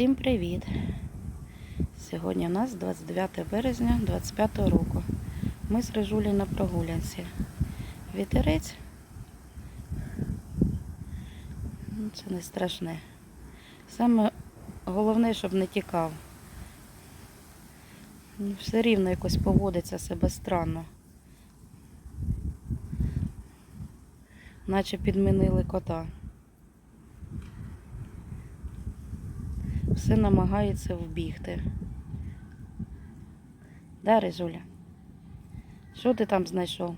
Всім привіт! Сьогодні у нас 29 березня 25 року. Ми з Режулі на прогулянці. Вітерець. Ну, Це не страшне. Саме головне, щоб не тікав. Ну, Все рівно якось поводиться себе странно. Наче підмінили кота. Все намагається вбігти. Да, Рижуля? Що ти там знайшов?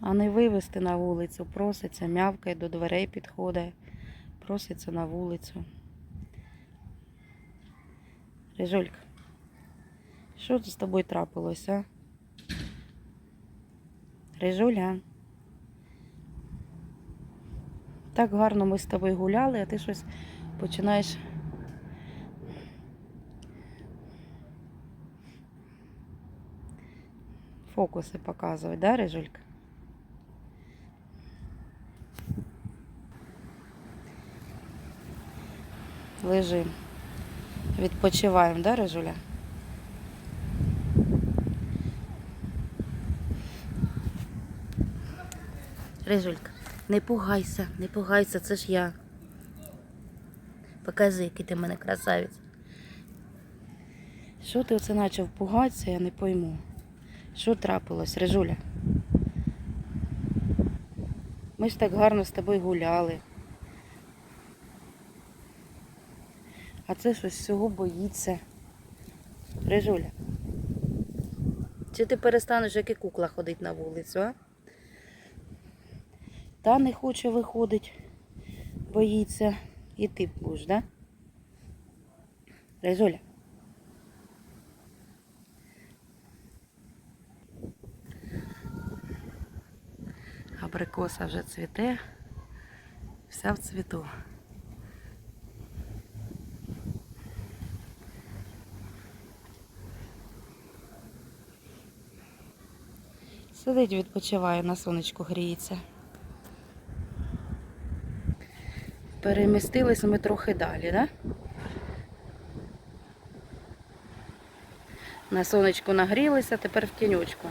А не вивезти на вулицю, проситься, мявкає, до дверей підходить, проситься на вулицю. Рижулька, що з тобою трапилось, а? Рижуля. Так гарно ми з тобою гуляли, а ти щось починаєш. Фокуси показувати, да, Рижулька? Лежи. Відпочиваємо, да, Рижуля? Рижулька, не пугайся, не пугайся, це ж я. Покажи, який ти в мене красавець. Що ти оце почав пугатися, я не пойму. Що трапилось, Рижуля? Ми ж так гарно з тобою гуляли. А це щось всього боїться. Рижуля. Чи ти перестанеш, як і кукла ходить на вулицю, а? Та не хоче виходить, боїться. І ти будеш, да? Рижуля. Абрикоса вже цвіте, вся в цвіту. Сидить, відпочиває, на сонечку гріється. Перемістились ми трохи далі, да? На сонечку нагрілися, тепер в тінючку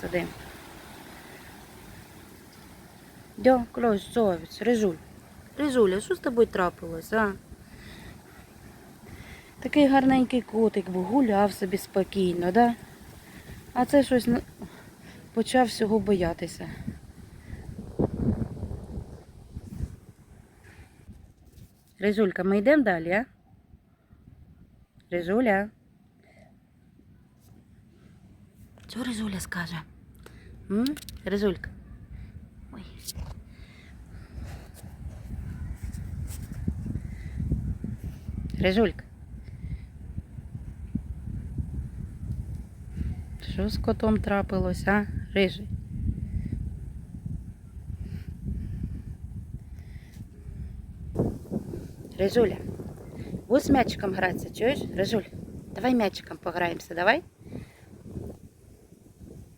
сидимо. Дя, клас, совість, Рижуль. Рижуля, що з тобою трапилось, а? Такий гарненький котик був, гуляв собі спокійно, да? А це щось почав всього боятися. Рижулька, ми йдемо далі, а? Рижуля. Що Рижуля скаже? М? Рижулька. Ой. Рижулька. Що з котом трапилось, а? Рижий. Рижуля, будь з м'ячиком гратися, чуєш? Рижуль, давай м'ячиком пограємося, давай?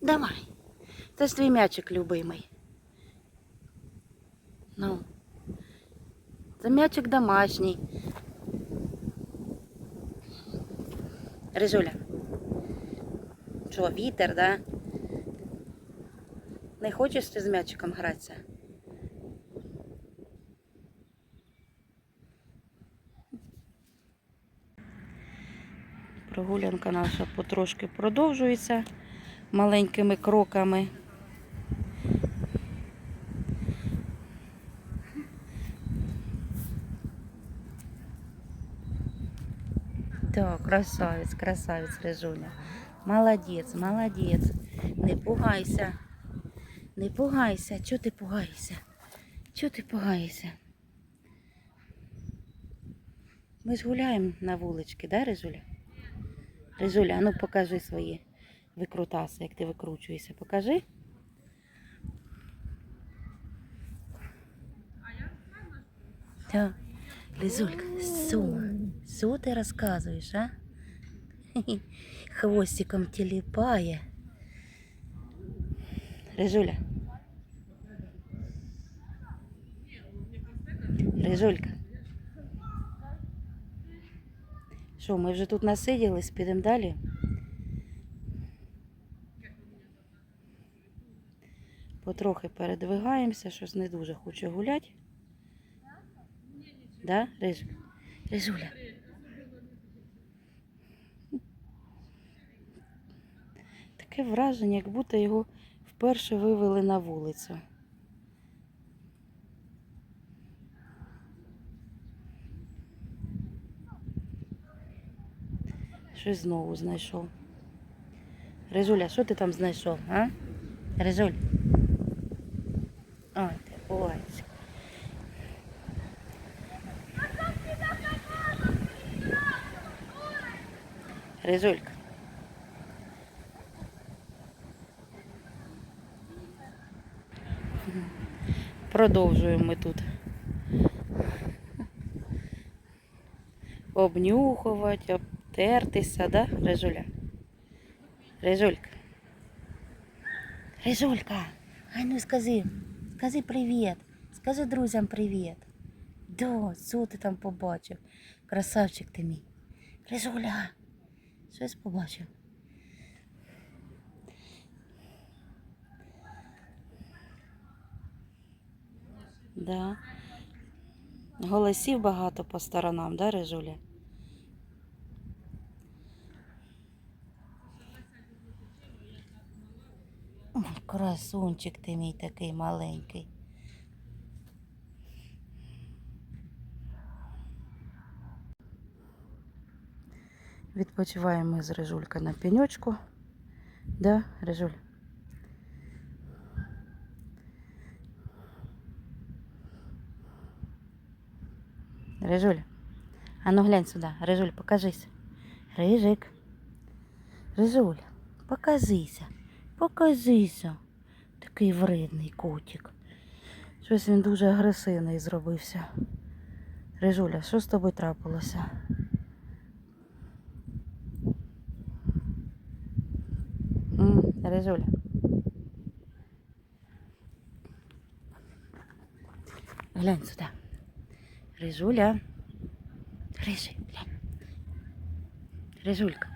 Давай. Це ж твій м'ячик любимий. Ну. Це м'ячик домашній. Рижуля. Що, вітер, да? Не хочеш ти з м'ячиком гратися? Прогулянка наша потрошки продовжується маленькими кроками. Так, красавець, красавець, Режуля. Молодець, молодець. Не пугайся. Не пугайся. Чого ти пугаєшся? Чого ти пугаєшся? Ми ж гуляємо на вуличці, да, Режуля? Режуля, ну покажи свої викрутаси, як ти викручуєшся. Покажи. Так. Лизулька, Су, Су ти розказуєш, а? Хвостиком телепає. Рижуля. Рижулька. Що, ми вже тут насиділись, підемо далі? Потрохи передвигаємося, щось не дуже хоче гуляти. Да, Риж? Рижуля? Таке враження, як будто його вперше вивели на вулицю. Щось знову знайшов. Рижуля, що ти там знайшов, а? Рижуль? Ой, ти ой. Рижулька. Продовжуємо ми тут. Обнюхувати, обтертися, да, Рижуля? Рижулька. Рижулька, ай ну скажи, скажи привіт. Скажи друзям привіт. Да, що ти там побачив? Красавчик ти мій. Рижуля, щось побачив. Да. Голосів багато по сторонам, да, Рижуля? Ой, Красунчик ти мій такий маленький. Відпочиваємо з Рижулька на пеньочку. Да, Рижуль? Рижуль. А ну глянь сюди. Рижуль, покажись. Рижик. Рижуль, покажися. Покажися. Такий вредний котик. Щось він дуже агресивний зробився. Рижуля, що з тобою трапилося? М, Рижуля. Глянь сюди. Рижуля. Рижи, глянь. Рижулька.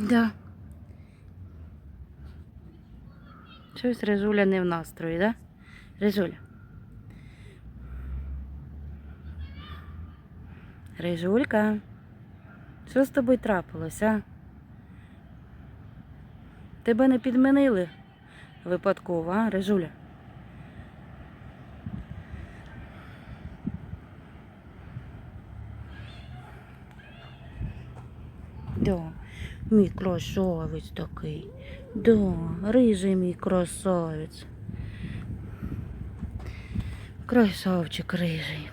Да. Щось Рижуля не в настрої, да? Рижуля. Рижулька. Що з тобою трапилось, а? Тебе не підмінили випадково, а, Рижуля? Да, мій красавець такий. Да, рижий мій красавець. Красавчик рижий.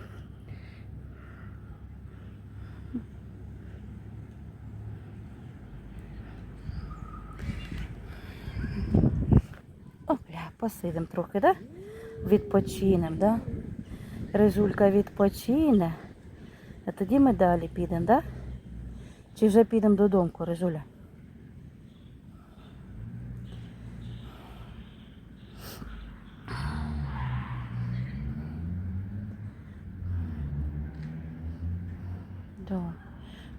О, бля, посидим трохи, да? Відпочинем, да? Рижулька відпочине. А тоді ми далі підемо, да? Чи вже підемо додому, Рижуля? Да.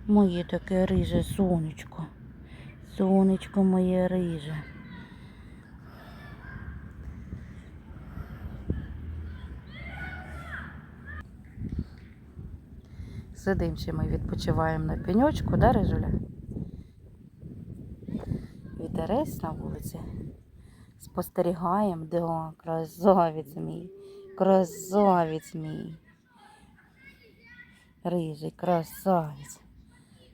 Моє таке риже сонечко. Сонечко моє риже. Сидим ще ми відпочиваємо на пеньочку, да, Рижуля? Вітерець на вулиці. Спостерігаємо, да, красавець мій, красавець мій. Рижий, красавець.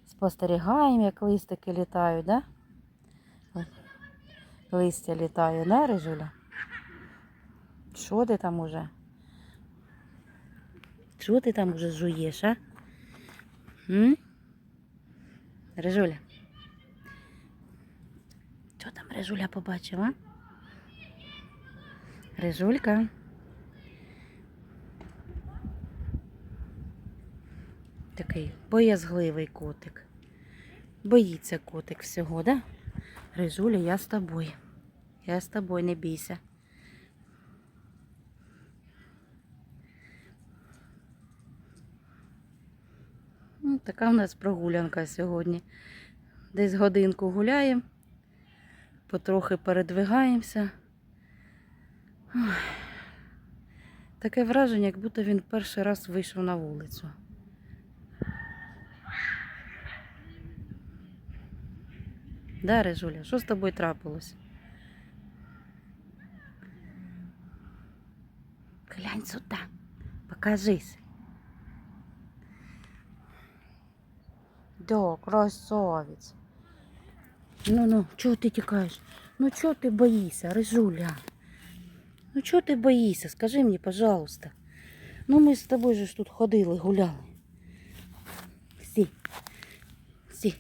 Спостерігаємо, як листики літають, да? Листя літає, да, Рижуля? Що ти там уже? Що ти там уже жуєш, а? М? Рижуля. Що там Рижуля побачила? Рижулька. Такий боязгливий котик. Боїться котик всього, да? Рижуля, я з тобою. Я з тобою, не бійся. Така в нас прогулянка сьогодні. Десь годинку гуляємо, потрохи передвигаємося. Таке враження, як будто він перший раз вийшов на вулицю. Да, Режуля, що з тобою трапилось? Глянь сюди, покажись. Да, красавець. Ну ну, чого ти тікаєш? Ну чого ти боїшся, Рижуля? Ну чого ти боїшся? Скажи мені, пожалуйста. Ну ми з тобою же ж тут ходили, гуляли. Сі. Сі.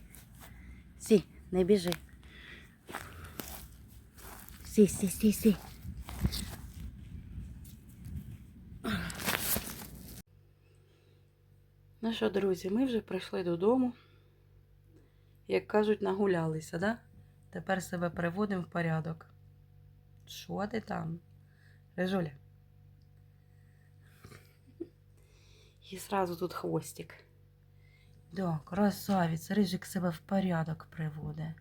Сі, не біжи. Сі, сі, сі, сі. Ну що, друзі, ми вже прийшли додому. Як кажуть, нагулялися, да? Тепер себе приводимо в порядок. Що ти там? Режуля? І сразу тут хвостик. Да, красавець, рижик себе в порядок приводить.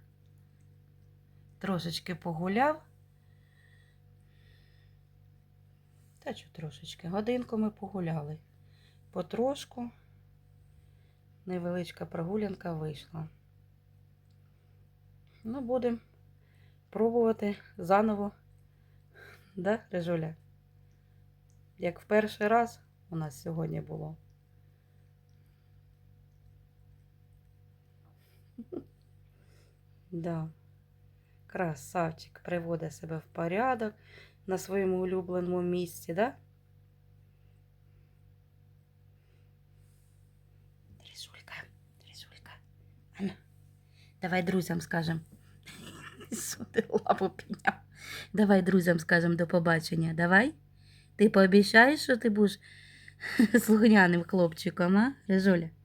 Трошечки погуляв. Та що трошечки? Годинку ми погуляли. Потрошку. Невеличка прогулянка вийшла. Ну, будемо пробувати заново. Да, Режуля? Як в перший раз у нас сьогодні було. Да. Красавчик приводить себе в порядок на своєму улюбленому місці, да? Трісулька, трісулька. Давай друзям скажем. Сюди лапу підняв. Давай друзям скажем до побачення. Давай. Ти пообіцяєш, що ти будеш слухняним хлопчиком, а, Режуля?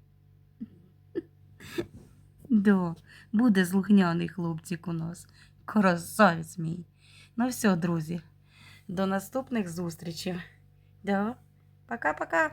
Да, буде слухняний хлопчик у нас. Красавець мій. Ну все, друзі. До наступних зустрічей. Да. Пока-пока.